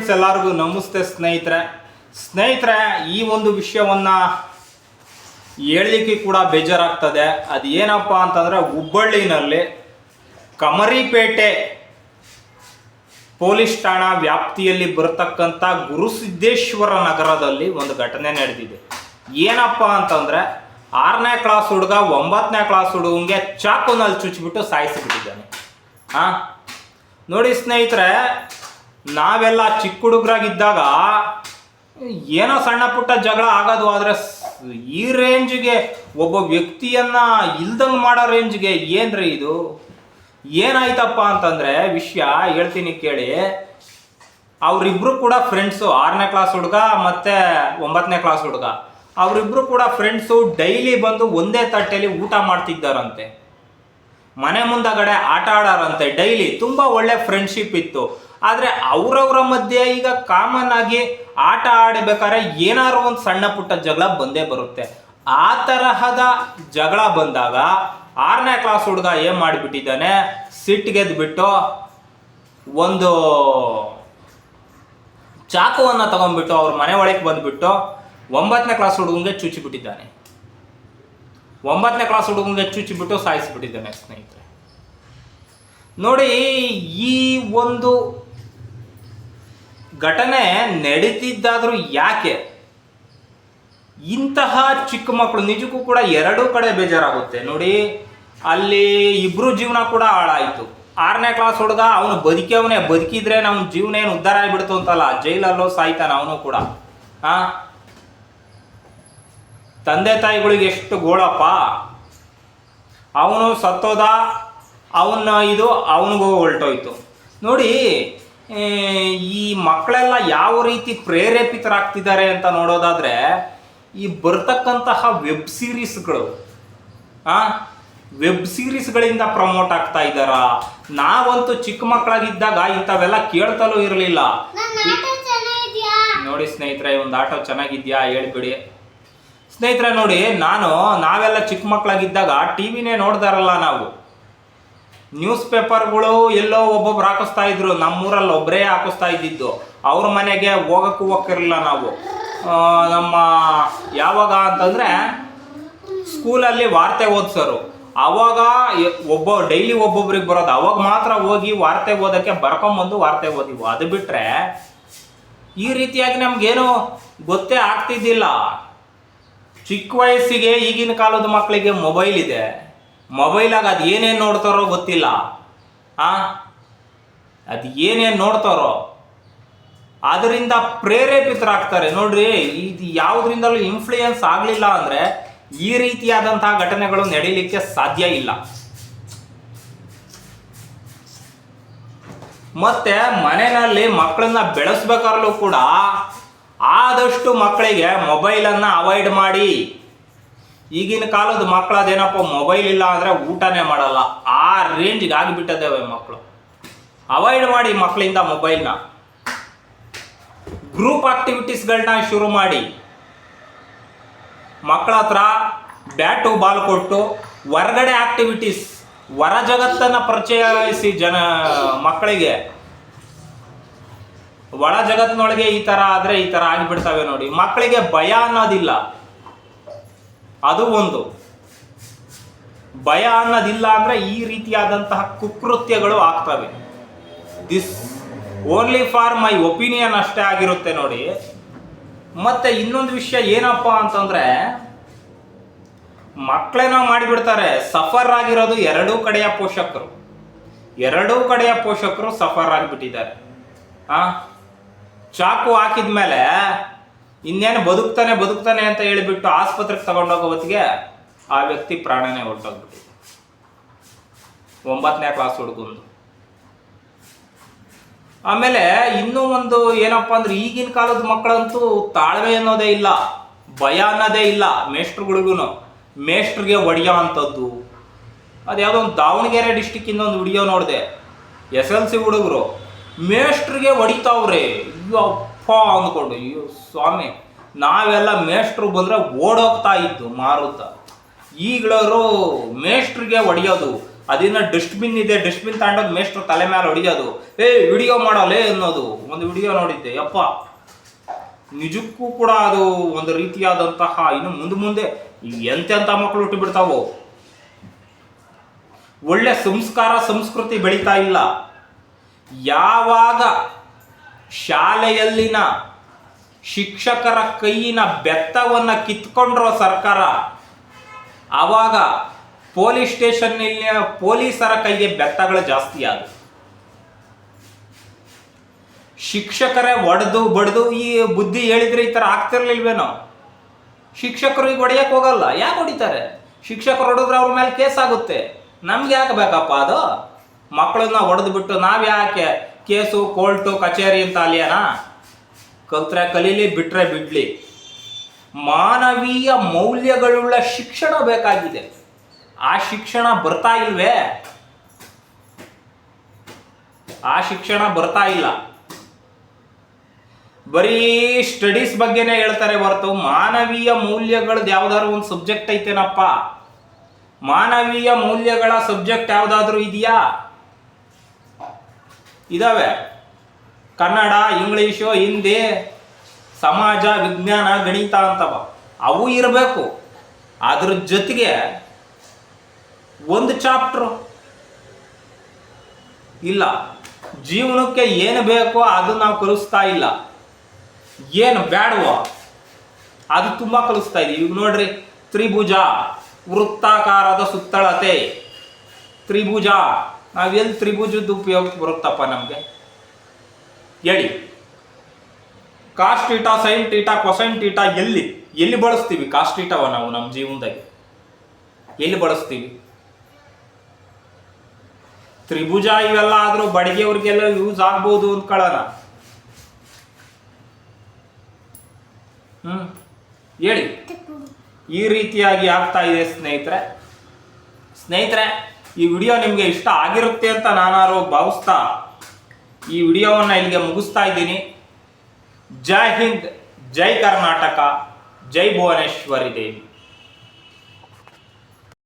Friends ಎಲ್ಲರಿಗೂ ನಮಸ್ತೆ ಸ್ನೇಹಿತರೆ. ಸ್ನೇಹಿತರೆ, ಈ ಒಂದು ವಿಷಯವನ್ನ ಹೇಳಲಿಕ್ಕೆ ಕೂಡ ಬೇಜಾರಾಗ್ತದೆ. ಅದು ಏನಪ್ಪ ಅಂತಂದ್ರೆ, ಹುಬ್ಬಳ್ಳಿನಲ್ಲಿ ಕಮರಿಪೇಟೆ ಪೊಲೀಸ್ ಠಾಣಾ ವ್ಯಾಪ್ತಿಯಲ್ಲಿ ಬರತಕ್ಕಂಥ ಗುರುಸಿದ್ದೇಶ್ವರ ನಗರದಲ್ಲಿ ಒಂದು ಘಟನೆ ನಡೆದಿದೆ. ಏನಪ್ಪ ಅಂತಂದ್ರೆ, ಆರನೇ ಕ್ಲಾಸ್ ಹುಡುಗ ಒಂಬತ್ತನೇ ಕ್ಲಾಸ್ ಹುಡುಗಂಗೆ ಚಾಕುನಲ್ಲಿ ಚುಚ್ಚಿಬಿಟ್ಟು ಸಾಯಿಸಿಬಿಟ್ಟಿದ್ದಾನೆ. ಹಾ ನೋಡಿ ಸ್ನೇಹಿತರೆ ನಾವೆಲ್ಲ ಚಿಕ್ಕ ಹುಡುಗರಾಗಿದ್ದಾಗ ಏನೋ ಸಣ್ಣ ಪುಟ್ಟ ಜಗಳ ಆಗೋದು ಆದರೆ ಈ ರೇಂಜ್ಗೆ ಒಬ್ಬ ವ್ಯಕ್ತಿಯನ್ನ ಇಲ್ದಂಗೆ ಮಾಡೋ ರೇಂಜ್ಗೆ ಏನ್ರಿ ಇದು? ಏನಾಯ್ತಪ್ಪ ಅಂತಂದ್ರೆ ವಿಷಯ ಹೇಳ್ತೀನಿ ಕೇಳಿ. ಅವರಿಬ್ರು ಕೂಡ ಫ್ರೆಂಡ್ಸು ಆರನೇ ಕ್ಲಾಸ್ ಹುಡುಗ ಮತ್ತೆ ಒಂಬತ್ತನೇ ಕ್ಲಾಸ್ ಹುಡುಗ. ಅವರಿಬ್ರು ಕೂಡ ಫ್ರೆಂಡ್ಸು ಡೈಲಿ ಬಂದು ಒಂದೇ ತಟ್ಟೆಯಲ್ಲಿ ಊಟ ಮಾಡ್ತಿದ್ದಾರಂತೆ. ಮನೆ ಮುಂದಗಡೆ ಆಟ ಆಡೋರಂತೆ. ಡೈಲಿ ತುಂಬ ಒಳ್ಳೆ ಫ್ರೆಂಡ್ಶಿಪ್ ಇತ್ತು. ಆದರೆ ಅವರವರ ಮಧ್ಯೆ ಈಗ ಕಾಮನ್ ಆಗಿ ಆಟ ಆಡಬೇಕಾದ್ರೆ ಏನಾದ್ರು ಒಂದು ಸಣ್ಣ ಪುಟ್ಟ ಜಗಳ ಬಂದೇ ಬರುತ್ತೆ. ಆ ತರಹದ ಜಗಳ ಬಂದಾಗ ಆರನೇ ಕ್ಲಾಸ್ ಹುಡುಗ ಏನು ಮಾಡಿಬಿಟ್ಟಿದ್ದಾನೆ? ಸಿಟ್ಟಿಗೆದ್ಬಿಟ್ಟು ಒಂದು ಚಾಕುವನ್ನು ತಗೊಂಡ್ಬಿಟ್ಟು ಅವ್ರ ಮನೆ ಒಳಗೆ ಬಂದುಬಿಟ್ಟು ಒಂಬತ್ತನೇ ಕ್ಲಾಸ್ ಹುಡುಗಂಗೆ ಚುಚ್ಚಿಬಿಟ್ಟಿದ್ದಾನೆ ಒಂಬತ್ತನೇ ಕ್ಲಾಸ್ ಹುಡುಗಂಗೆ ಚುಚ್ಚಿಬಿಟ್ಟು ಸಾಯಿಸಿಬಿಟ್ಟಿದ್ದಾನೆ ಸ್ನೇಹಿತರೆ. ನೋಡಿ, ಈ ಒಂದು ಘಟನೆ ನಡೀತಿದ್ದಾದರೂ ಯಾಕೆ? ಇಂತಹ ಚಿಕ್ಕ ಮಕ್ಕಳು, ನಿಜಕ್ಕೂ ಕೂಡ ಎರಡೂ ಕಡೆ ಬೇಜಾರಾಗುತ್ತೆ. ನೋಡಿ, ಅಲ್ಲಿ ಇಬ್ರು ಜೀವನ ಕೂಡ ಹಾಳಾಯಿತು. ಆರನೇ ಕ್ಲಾಸ್ ಹುಡುಗ, ಅವನು ಬದುಕವನೇ ಬದುಕಿದ್ರೆ ನಮ್ಮ ಜೀವನ ಏನು ಉದ್ಧಾರ ಆಗಿಬಿಡ್ತು ಅಂತಲ್ಲ, ಜೈಲಲ್ಲೋ ಸಾಯ್ತಾನೆ ಅವನು ಕೂಡ. ಹಾ ತಂದೆ ತಾಯಿಗಳಿಗೆ ಎಷ್ಟು ಗೋಳಪ್ಪ. ಅವನು ಸತ್ತೋದ ಅವನ ಇದು ಅವನಿಗೂ ಹೊಲ್ಟೋಯ್ತು ನೋಡಿ ಈ ಮಕ್ಕಳೆಲ್ಲ ಯಾವ ರೀತಿ ಪ್ರೇರೇಪಿತರಾಗ್ತಿದ್ದಾರೆ ಅಂತ ನೋಡೋದಾದ್ರೆ ಈ ಬರ್ತಕ್ಕಂತಹ ವೆಬ್ ಸೀರೀಸ್ಗಳು ಆ ವೆಬ್ ಸೀರೀಸ್ಗಳಿಂದ ಪ್ರಮೋಟ್ ಆಗ್ತಾ ಇದ್ದಾರ? ನಾವಂತೂ ಚಿಕ್ಕ ಮಕ್ಕಳಾಗಿದ್ದಾಗ ಇಂಥವೆಲ್ಲ ಕೇಳ್ತಲೂ ಇರಲಿಲ್ಲ. ನೋಡಿ ಸ್ನೇಹಿತರೆ ಒಂದು ಆಟೋ ಚೆನ್ನಾಗಿದ್ಯಾ ಹೇಳ್ಬಿಡಿ. ಸ್ನೇಹಿತರೆ ನೋಡಿ ನಾನು ನಾವೆಲ್ಲ ಚಿಕ್ಕ ಮಕ್ಕಳಾಗಿದ್ದಾಗ ಟಿ ವಿನೇ ನೋಡ್ದಾರಲ್ಲ ನಾವು. ನ್ಯೂಸ್ ಪೇಪರ್ಗಳು ಎಲ್ಲೋ ಒಬ್ಬೊಬ್ರು ಹಾಕಿಸ್ತಾ ಇದ್ರು. ನಮ್ಮೂರಲ್ಲಿ ಒಬ್ಬರೇ ಹಾಕಿಸ್ತಾ ಇದ್ದಿದ್ದು. ಅವ್ರ ಮನೆಗೆ ಹೋಗಕ್ಕೂ ಹೋಗಿರಲಿಲ್ಲ ನಾವು. ನಮ್ಮ ಯಾವಾಗ ಅಂತಂದರೆ ಸ್ಕೂಲಲ್ಲಿ ವಾರ್ತೆ ಓದಿಸೋರು ಅವಾಗ ಒಬ್ಬ ಡೈಲಿ ಒಬ್ಬೊಬ್ರಿಗೆ ಬರೋದು. ಅವಾಗ ಮಾತ್ರ ಹೋಗಿ ವಾರ್ತೆ ಓದೋಕ್ಕೆ ಬರ್ಕೊಂಬಂದು ವಾರ್ತೆ ಓದಿವು ಅದು ಬಿಟ್ಟರೆ ಈ ರೀತಿಯಾಗಿ ನಮಗೇನು ಗೊತ್ತೇ ಆಗ್ತಿದ್ದಿಲ್ಲ. ಚಿಕ್ಕ ವಯಸ್ಸಿಗೆ ಈಗಿನ ಕಾಲದ ಮಕ್ಕಳಿಗೆ ಮೊಬೈಲ್ ಇದೆ. ಮೊಬೈಲಾಗ ಅದು ಏನೇನು ನೋಡ್ತಾರೋ ಗೊತ್ತಿಲ್ಲ. ಆ? ಅದು ಏನೇನು ನೋಡ್ತಾರೋ. ಅದರಿಂದ ಪ್ರೇರೇಪಿತರಾಗ್ತಾರೆ. ನೋಡ್ರಿ, ಇದು ಯಾವುದರಿಂದಲೂ ಇನ್ಫ್ಲೂಯೆನ್ಸ್ ಆಗಲಿಲ್ಲ ಅಂದರೆ ಈ ರೀತಿಯಾದಂತಹ ಘಟನೆಗಳು ನಡೀಲಿಕ್ಕೆ ಸಾಧ್ಯ ಇಲ್ಲ. ಮತ್ತೆ ಮನೆಯಲ್ಲಿ ಮಕ್ಕಳನ್ನ ಬೆಳೆಸ್ಬೇಕಾದ್ರೂ ಕೂಡ ಆದಷ್ಟು ಮಕ್ಕಳಿಗೆ ಮೊಬೈಲನ್ನು ಅವಾಯ್ಡ್ ಮಾಡಿ. ಈಗಿನ ಕಾಲದ ಮಕ್ಕಳು ಅದೇನಪ್ಪ ಮೊಬೈಲ್ ಇಲ್ಲ ಅಂದರೆ ಊಟನೇ ಮಾಡಲ್ಲ. ಆ ರೇಂಜ್ಗೆ ಆಗಿಬಿಟ್ಟದೇವೆ ಮಕ್ಕಳು ಅವಾಯ್ಡ್ ಮಾಡಿ ಮಕ್ಕಳಿಂದ ಮೊಬೈಲ್ನ ಗ್ರೂಪ್ ಆಕ್ಟಿವಿಟೀಸ್ಗಳನ್ನ ಶುರು ಮಾಡಿ. ಮಕ್ಕಳ ಹತ್ರ ಬ್ಯಾಟು ಬಾಲ್ ಕೊಟ್ಟು ಹೊರಗಡೆ ಆಕ್ಟಿವಿಟೀಸ್ ಹೊರ ಜಗತ್ತನ್ನು ಪರಿಚಯಿಸಿ ಜನ, ಮಕ್ಕಳಿಗೆ. ಒಳ ಜಗತ್ತಿನೊಳಗೆ ಈ ಥರ ಆದರೆ ಈ ಥರ ಆಗಿಬಿಡ್ತವೆ ನೋಡಿ. ಮಕ್ಕಳಿಗೆ ಭಯ ಅನ್ನೋದಿಲ್ಲ. ಅದು ಒಂದು. ಭಯ ಅನ್ನೋದಿಲ್ಲ ಅಂದರೆ ಈ ರೀತಿಯಾದಂತಹ ಕುಕೃತ್ಯಗಳು ಆಗ್ತವೆ. This only for my opinion ಅಷ್ಟೇ ಆಗಿರುತ್ತೆ ನೋಡಿ. ಮತ್ತೆ ಇನ್ನೊಂದು ವಿಷಯ ಏನಪ್ಪ ಅಂತಂದ್ರೆ ಮಕ್ಕಳೇನೋ ಮಾಡಿಬಿಡ್ತಾರೆ ಸಫರ್ ಆಗಿರೋದು ಎರಡೂ ಕಡೆಯ ಪೋಷಕರು. ಎರಡೂ ಕಡೆಯ ಪೋಷಕರು ಸಫರ್ ಆಗಿಬಿಟ್ಟಿದ್ದಾರೆ. ಆ? ಚಾಕು ಹಾಕಿದ್ಮೇಲೆ ಇನ್ನೇನು ಬದುಕ್ತಾನೆ ಬದುಕ್ತಾನೆ ಅಂತ ಹೇಳಿಬಿಟ್ಟು ಆಸ್ಪತ್ರೆಗೆ ತಗೊಂಡೋಗೋ ಹೊತ್ತಿಗೆ ಆ ವ್ಯಕ್ತಿ ಪ್ರಾಣನೇ ಹೊರಟೋಗ್ಬಿಟ್ಟಿದೆ. ಒಂಬತ್ತನೇ ಕ್ಲಾಸ್ ಹುಡುಗಂದು. ಆಮೇಲೆ ಇನ್ನೂ ಒಂದು ಏನಪ್ಪ ಅಂದ್ರೆ ಈಗಿನ ಕಾಲದ ಮಕ್ಕಳಂತೂ ತಾಳ್ಮೆ ಅನ್ನೋದೇ ಇಲ್ಲ, ಭಯ ಅನ್ನೋದೇ ಇಲ್ಲ ಮೇಷ್ಟ್ರುಗಳಿಗೂ ಮೇಷ್ಟ್ರಿಗೆ ಹೊಡೆಯೋ ಅಂಥದ್ದು. ಅದ್ಯಾವುದೋ ಒಂದು ದಾವಣಗೆರೆ ಡಿಸ್ಟಿಕ್ಕಿಂದ ಒಂದು ವಿಡಿಯೋ ನೋಡಿದೆ. ಎಸ್ ಎಲ್ ಸಿ ಹುಡುಗರು. ಮೇಷ್ಟ್ರಿಗೆ ಹೊಡಿತಾವ್ರೆ. ಅಯ್ಯಪ್ಪ ಅಂದ್ಕೊಂಡು, ಅಯ್ಯೋ ಸ್ವಾಮಿ, ನಾವೆಲ್ಲ ಮೇಷ್ಟ್ರು ಬಂದರೆ ಓಡೋಗ್ತಾ ಇದ್ದು ಮಾರುತ. ಈಗಳವರು ಮೇಷ್ಟ್ರಿಗೆ ಹೊಡೆಯೋದು, ಅದಿನ್ನ ಡಸ್ಟ್ಬಿನ್ ಇದೆ, ಡಸ್ಟ್ಬಿನ್ ತಗೊಂಡೋಗಿ ಮೇಷ್ಟ್ರು ತಲೆ ಮೇಲೆ ಹೊಡೆಯೋದು. ಏ, ವಿಡಿಯೋ ಮಾಡೋಲೇ ಅನ್ನೋದು. ಒಂದು ವಿಡಿಯೋ ನೋಡಿದ್ದೆ, ಯಪ್ಪ. ನಿಜಕ್ಕೂ ಕೂಡ ಅದು ಒಂದು ರೀತಿಯಾದಂತಹ ಇನ್ನು ಮುಂದೆ ಮುಂದೆ ಎಂತೆಂಥ ಮಕ್ಕಳು ಹುಟ್ಟು ಬಿಡ್ತಾವೋ ಒಳ್ಳೆ ಸಂಸ್ಕಾರ, ಸಂಸ್ಕೃತಿ ಬೆಳೀತಾ ಇಲ್ಲ. ಯಾವಾಗ ಶಾಲೆಯಲ್ಲಿನ ಶಿಕ್ಷಕರ ಕೈಯಿನ ಬೆತ್ತವನ್ನು ಕಿತ್ಕೊಂಡ್ರೋ ಸರ್ಕಾರ, ಆವಾಗ ಪೊಲೀಸ್ ಸ್ಟೇಷನ್ ಪೊಲೀಸರ ಕೈಗೆ ಬೆತ್ತಗಳು ಜಾಸ್ತಿ ಆದವು. ಶಿಕ್ಷಕರೇ ಒಡೆದು ಬಡ್ದು, ಈ ಬುದ್ಧಿ ಹೇಳಿದ್ರೆ ಈ ಥರ ಆಗ್ತಿರ್ಲಿಲ್ವೇನೋ? ಶಿಕ್ಷಕರು ಈಗ ಹೊಡೆಯಕ್ಕೆ ಹೋಗಲ್ಲ, ಯಾಕೆ ಹೊಡಿತಾರೆ? ಶಿಕ್ಷಕರು ಹೊಡೆದ್ರೆ ಅವ್ರ ಮೇಲೆ ಕೇಸ್ ಆಗುತ್ತೆ. ನಮ್ಗೆ ಯಾಕೆ ಬೇಕಪ್ಪ ಅದು? ಮಕ್ಕಳನ್ನ ಹೊಡೆದು ಬಿಟ್ಟು ನಾವು ಯಾಕೆ ಕೇಸು, ಕೋರ್ಟು, ಕಚೇರಿ ಅಂತ ಅಲ್ಲಿಯನ ಕಲ್ತ್ರೆ ಕಲೀಲಿ, ಬಿಟ್ರೆ ಬಿಡ್ಲಿ. ಮಾನವೀಯ ಮೌಲ್ಯಗಳುಳ್ಳ ಶಿಕ್ಷಣ ಬೇಕಾಗಿದೆ. ಆ ಶಿಕ್ಷಣ ಬರ್ತಾ ಇಲ್ವೇ? ಆ ಶಿಕ್ಷಣ ಬರ್ತಾ ಇಲ್ಲ. ಬರೀ ಸ್ಟಡೀಸ್ ಬಗ್ಗೆನೇ ಹೇಳ್ತಾರೆ ಹೊರತು, ಮಾನವೀಯ ಮೌಲ್ಯಗಳದ್ದು ಯಾವ್ದಾದ್ರು ಒಂದು ಸಬ್ಜೆಕ್ಟ್ ಐತೇನಪ್ಪ? ಮಾನವೀಯ ಮೌಲ್ಯಗಳ ಸಬ್ಜೆಕ್ಟ್ ಯಾವುದಾದ್ರೂ ಇದೆಯಾ? ಇದಾವೆ. ಕನ್ನಡ, ಇಂಗ್ಲೀಷು, ಹಿಂದಿ, ಸಮಾಜ, ವಿಜ್ಞಾನ, ಗಣಿತ ಅಂತವ. ಅವು ಇರಬೇಕು. ಅದ್ರ ಜೊತೆಗೆ ಒಂದು ಚಾಪ್ಟ್ರು. ಇಲ್ಲ. ಜೀವನಕ್ಕೆ ಏನು ಬೇಕೋ ಅದು ನಾವು ಕಲಿಸ್ತಾ ಇಲ್ಲ. ಏನು ಬೇಡವೋ ಅದು ತುಂಬ ಕಲಿಸ್ತಾ ಇದೆ. ಈಗ ನೋಡ್ರಿ, ತ್ರಿಭುಜ, ವೃತ್ತಾಕಾರದ ಸುತ್ತಳತೆ. ತ್ರಿಭುಜ ನಾವೆಲ್ಲಿ ತ್ರಿಭುಜದ ಉಪಯೋಗ ಬರುತ್ತಪ್ಪ ನಮಗೆ? ಹೇಳಿ. Cos theta sine theta cosine theta ಎಲ್ಲಿ? ಎಲ್ಲಿ ಬಳಸ್ತೀವಿ ಕಾಸ್ಟ್ ಟೀಟಾವ ನಾವು ನಮ್ಮ ಜೀವನದಲ್ಲಿ ಎಲ್ಲಿ ಬಳಸ್ತೀವಿ? ತ್ರಿಭುಜ ಇವೆಲ್ಲ ಆದ್ರೂ ಬಡಿಗೆಯವ್ರಿಗೆಲ್ಲ ಯೂಸ್ ಆಗ್ಬೋದು ಅಂದ್ಕೊಳ್ಳೋಣ ಹ್ಮ್. ಹೇಳಿ. ಈ ರೀತಿಯಾಗಿ ಆಗ್ತಾ ಇದೆ ಸ್ನೇಹಿತರೆ. ಸ್ನೇಹಿತರೆ ಈ ವಿಡಿಯೋ ನಿಮಗೆ ಇಷ್ಟ ಆಗಿರುತ್ತೆ ಅಂತ ನಾನಾರು ಭಾವಿಸ್ತಾ ಈ ವಿಡಿಯೋವನ್ನು ಇಲ್ಲಿಗೆ ಮುಗಿಸ್ತಾ ಇದ್ದೀನಿ. ಜೈ ಹಿಂದ್, ಜೈ ಕರ್ನಾಟಕ, ಜೈ ಭುವನೇಶ್ವರಿ ದೇವಿ.